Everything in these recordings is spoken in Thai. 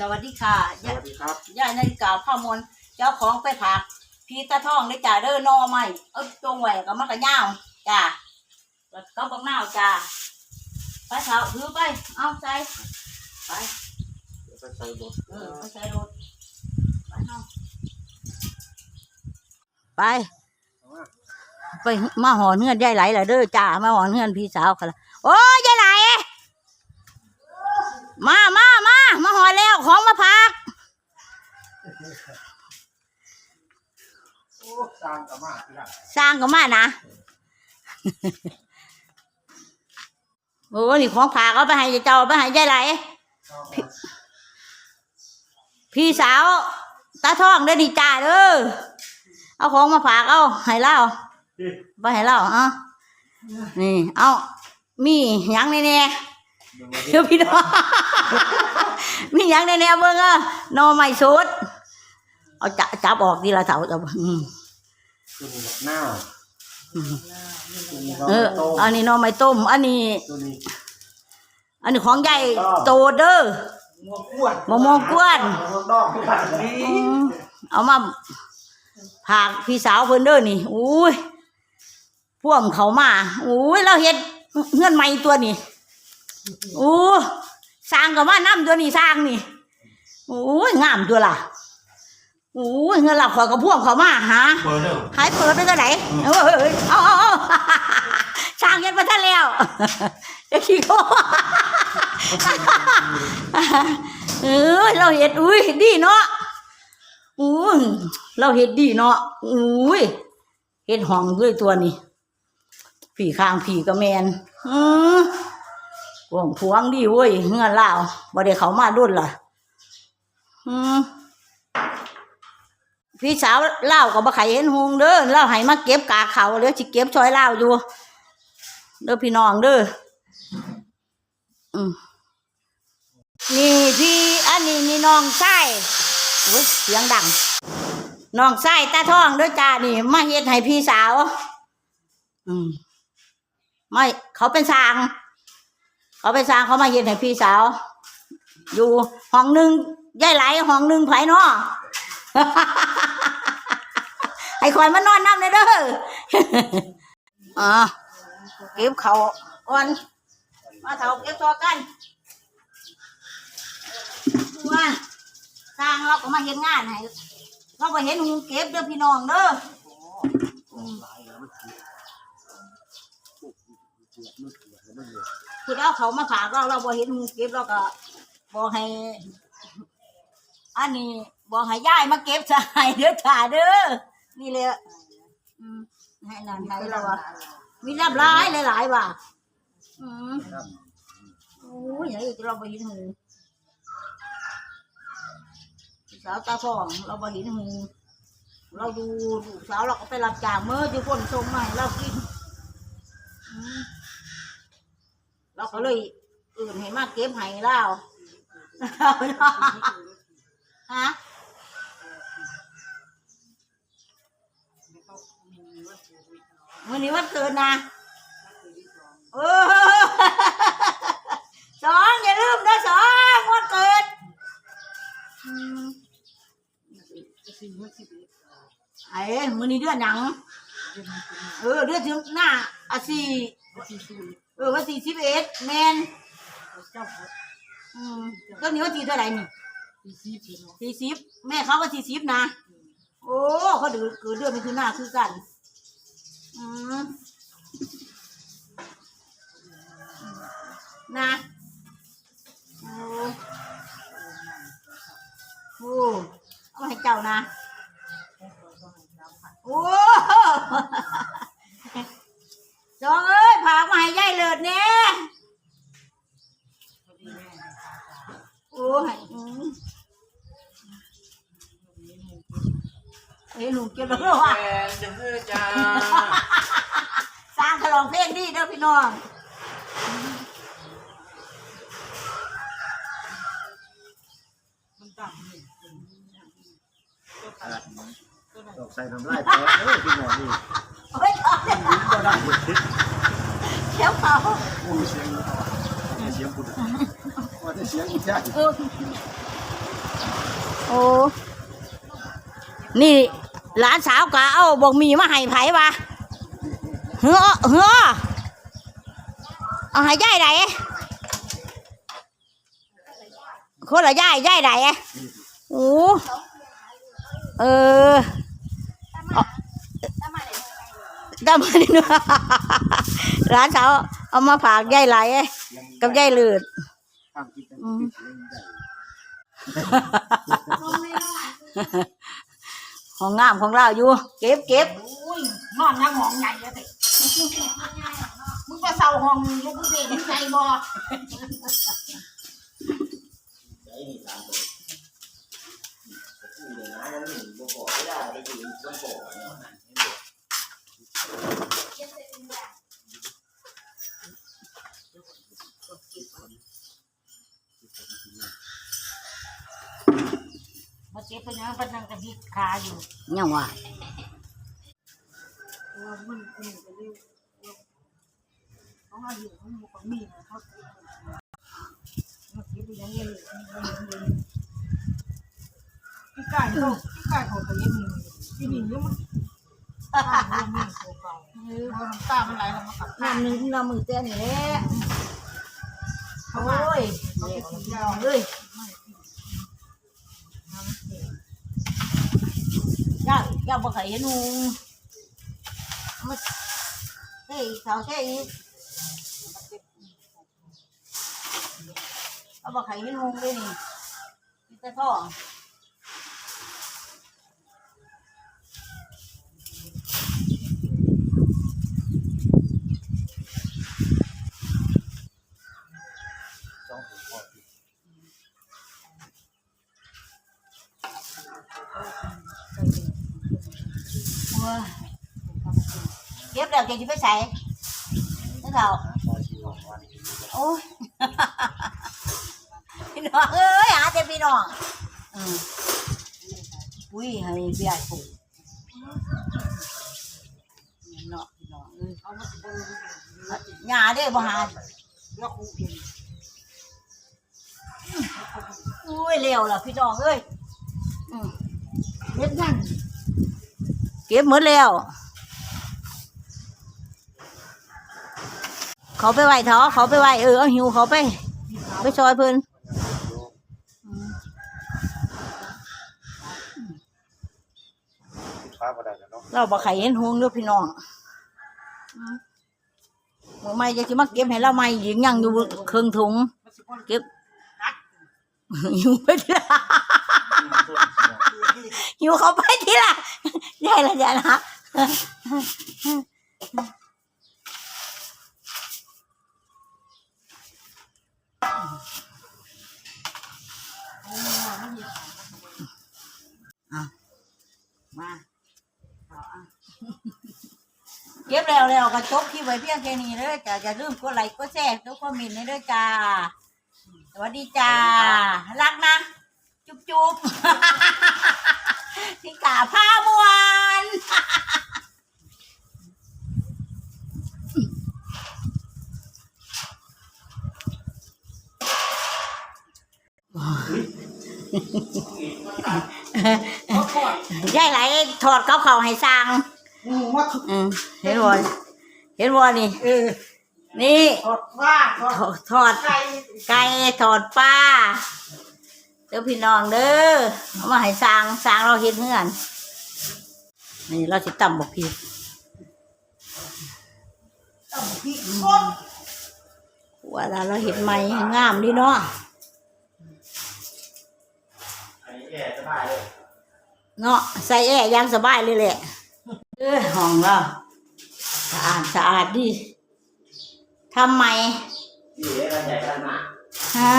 สวัสดีค่ะสยายวัสดีครับยายนาฬิกาพ่อมนเจ้าของไปผักพี่ตาทองได้จ่าเด้อนอใหม่เอ้ยจงไหวกับมะกะย่าวจ้าแล้วก็บักนาวจ้าไปเถาถือไป เอาใส่ไปเดี๋ยวไปใส่รถเออไปใส่รถไปเอาไปเอามาไปมาหอนเงื่อนยายไหลละเด้อจ้ามาหอนเงื่อนพี่สาวค่ะละโอ้ยยายไหลมามามามา หอนแล้วของมาพักโอ้สร้างกับมาที่ละสร้างก็มานะโอ้นี่ของฝากเอาไปให้เจ้าเอาไปให้ยายไหลพี่สาวตาท่องได้อดีจ้าเด้อเอาของมาฝากเอาให้เล่าไปให้เล่าเอะนี่เอามีหยังแน่ๆ เดี๋ยวพี่น้องมีหยังแน่ๆเบิ่งอะหนอไม่สุดเอาจับจับออกดีละเสาจับอืมตัวนี้หน้าตัวนี้เออ โตอันนี้หนอไม่ต้ม อันนี้ ตัวนี้อันนี้ของใหญ่โตเด้อม่วงกวนมะม่วงกวนมะม่วงดอกที่ละนี่อืมเอามาผากพี่สาวเพิ่นเด้อนี่อุ้ยพ่วงเขามาอุ้ยเราเฮ็ดเงื่อนใหม่ตัวนี้ อู้สร้างก็มานํตัวนี้สร้างนี่อุ้ยงามตัวล่ะอุ้ยเงินหลับขอยกับพ่วงเขามาหาเปิดเด้อหายเปิดไปตัวไหนเออเออเออเอาเอาเอาสร้างเฮ็ดมาท่านแล้วเดี๋ยวขี้โกเออเราเฮ็ดอุ้ยดีเนาะอุ้ยเราเฮ็ดดีเนาะอุ้ยเฮ็ดห้องด้วยตัวนี้ผีข้างผีกระแมนอือ พวงพวงดีเว้ยเงื่อนลาวบ่ได้เขามาดุนล่ะอืมพี่สาวเล่าวก็บ่ใครเห็นหงเด้อเล่าให้มาเก็บกากเขาเดี๋ยวสิเก็บซอยเล่าวอยู่ เด้อพี่น้องเด้ออืมนี่พี่อันนี้นี่น้องไส้โอ้ยเสียงดัง น้องไส้ตาทองเด้อจ้านี่ มาเฮ็ดให้พี่สาว อืมไม่เขาเป็นสาง เขาเป็นสร้างเขามาเฮ็ดให้พี่สาว อยู่ห้องหนึ่งยายไหลห้องหนึ่งไผเนาะให้คอยมานอนน้ำเลยเด้ออ่าเก็บเขาก่อน มาเถาเก็บตัวกันว่าสร้างเราก็มาเห็นงานให้เราก็เห็นหุงเก็บเด้อพี่น้องเด้ออืม คือเอาเขามาฝากเราเราบ่เห็นหุงเก็บเราก็บอกให้ อันนี้บอกให้ยายมาเก็บสายเด้อจ้าเด้อนี่เลยอืมให้นานให้เราอะมีรับร้ายหลายๆว่ะอืมโอ้ยอย่าอีกเราไปเห็นหูสาวตาทอง เราไปเห็นหูเราดูลูกสาวเราก็ไปรับจ้างเมื่อที่คนส่งมาให้เรากินอืม เราก็เลยอื่นให้มาเก็บให้เราฮะวันนี้วันเกิดนะเออสองอย่าลืมนะสองวันเกิดอืมไอ้มือนี้เดือนหยัง เออเดือนถึงหน้าอาสี่ เออวันสี่สิบเอ็ดแมนอืมก็นี้วันที่เท่าไหร่นี่สี่สิบแม่เขาก็สี่สิบนะ โอ้เขาดือเกิดเดือนมิถุนาคือกัน อืม โอ้ยอืมเอ้ยหนูเก็บแล้วว่ะแฟนเด้อจ้าสร้างกระลองเพลงดีเด้อพี่น้องดอกใส่น้ำลายแตกเอ้ยพี่หมอนี่เฮ้ยเอาเดี๋ยวยิ้มก็ได้เดี๋ยวเขาโอ้เสียงเสียงคุณว่า จะเสียงอีกใช่เออโอ้ นี่หลานสาวกะเอาบอกมีมาให้ไผวะเฮ้อเฮ้อเอาให้ย่ายไหนคนละย่ายย่ายไหนโอ้เออเอาดำมาดิเนาะหลานสาวเอามาฝากย่ายไหลกับย่ายเลือด ข้ามคิดกันอืมของงามของเราอยู่ เก็บเก็บอุ้ยนอนทั้งห้องใหญ่เลยสิมึงก็เศร้าห้องลูกมึงเด็กใจบ่มาเก็บเป็นยังเป็นยังกระดิกขาอยู่ยังว่าว่ามันมันก็เร็วเขามาอยู่เขาบอกว่ามีนะเขามาเก็บเป็นยังไงพี่ไก่เขาพี่ไก่เขาก็ยังมีพี่นี่ยังมันตายังมีโคเก่าเออพอน้ำตามันไหลแล้วมากับตาน้ำหนึ่งน้ำมือเต้นนี่แหละเขาโอ้ว่ายเขาเด็ไปกกินพี่ยาน้องเลเอ้ย ยย่าย่าบ่เคยเห็นหนูมาเฮ้ยเขาแค่อีกเขาบ่เคยเห็นหนูเลยนี่มีแต่ท้อง ต้องถึงพอดี โอ้ยเก็บ แล้วแกจะไปใส่นี่เขาพอชีวิตวันโอ้ยพี่น้องเอ้ยหาแต่พี่น้องอืมปุ้ยให้เบียดปลูกเนาะพี่น้องเอ้ยเอามาสิบนหญ้าเด้บ่หาแล้วคงกินอุ้ยเร็วล่ะพี่น้องเอ้ยอืมเล็ดนั่งเก็บหมดแล้ว เขาไปไหวเถอะเขาไปไหวเออเอาหิวเขาไป ไปซอยเพิ่นฟ้าก็ได้แล้วเนาะเราบ่ไข่เห็นหงเด้อพี่น้องอืมมือไม่จะสิมาเก็บให้เราไม่ยิงยังอยู่เครื่องถุงมาสิบนเก็บหิวไปทีละหิวเขาไปทีละใหญ่ละใหญ่ละ อะมาเอาอะเก็บแล้วแล้วก็จบที่ไว้เพียงแค่นี้เด้อจ้าอย่าลืมกดไลค์กดแชร์กดคอมเมนต์ให้เด้อจ้าสวัสดีจ้ารักนะ จุ๊บจุ๊บพี่กาผ้ามวน เขาทอด ยายไหลถอดเขาเขาให้สร้างหมูว่าอืมเห็นบ่เห็นบ่นี่เออนี่ทอดว่าทอดถอดถอดไก่ไก่ถอดปลาเด้อพี่น้องเด้อเอามาให้สร้างสร้างเราเห็นเฮือนนี่เราสิตำบอกพี่ต้มพริกสดว่าแล้วเราเห็นไหมงามดีเนาะ อันนี้แก่สบายเลยเนาะใส่แอร์ยังสบายเลยแหละเออห้องเราสะอาดสะอาดดีทำไมนี่เรื่องใหญ่ขนาดมาฮะ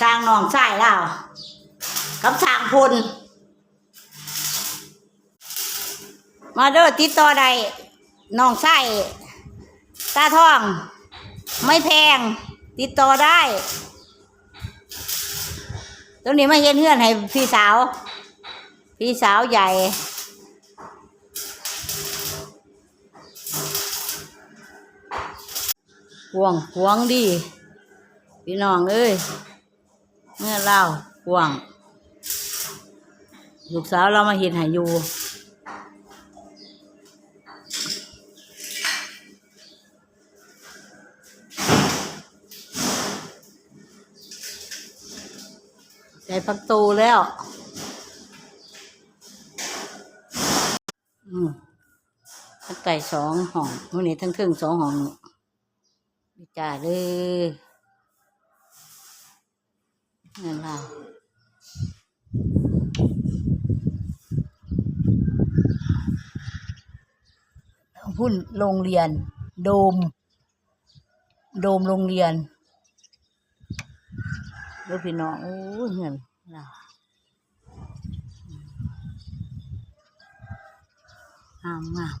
สร้างหนองใส่เรากับสร้างพลมาเด้อติดต่อใดน้องไส้ตาทอง ไม่แพง ติดต่อได้ ตรงนี้มาเห็นเฮือนให้พี่สาว พี่สาวใหญ่หวงหวงดี พี่น้องเอ้ยเมื่อเล่าวกวง ลูกสาวเรามาเห็นใหาอยู่ ใส่พักตูแล้ว อืมทั้งไก่สองห้องวันนี้ทั้งครึ่งสองห้องดีจ้าเลยนั่นล่ะหุ้นโรงเรียน โดม โดมโรงเรียน เด้อพี่น้องโอ้ยเงินล่ะงามงาม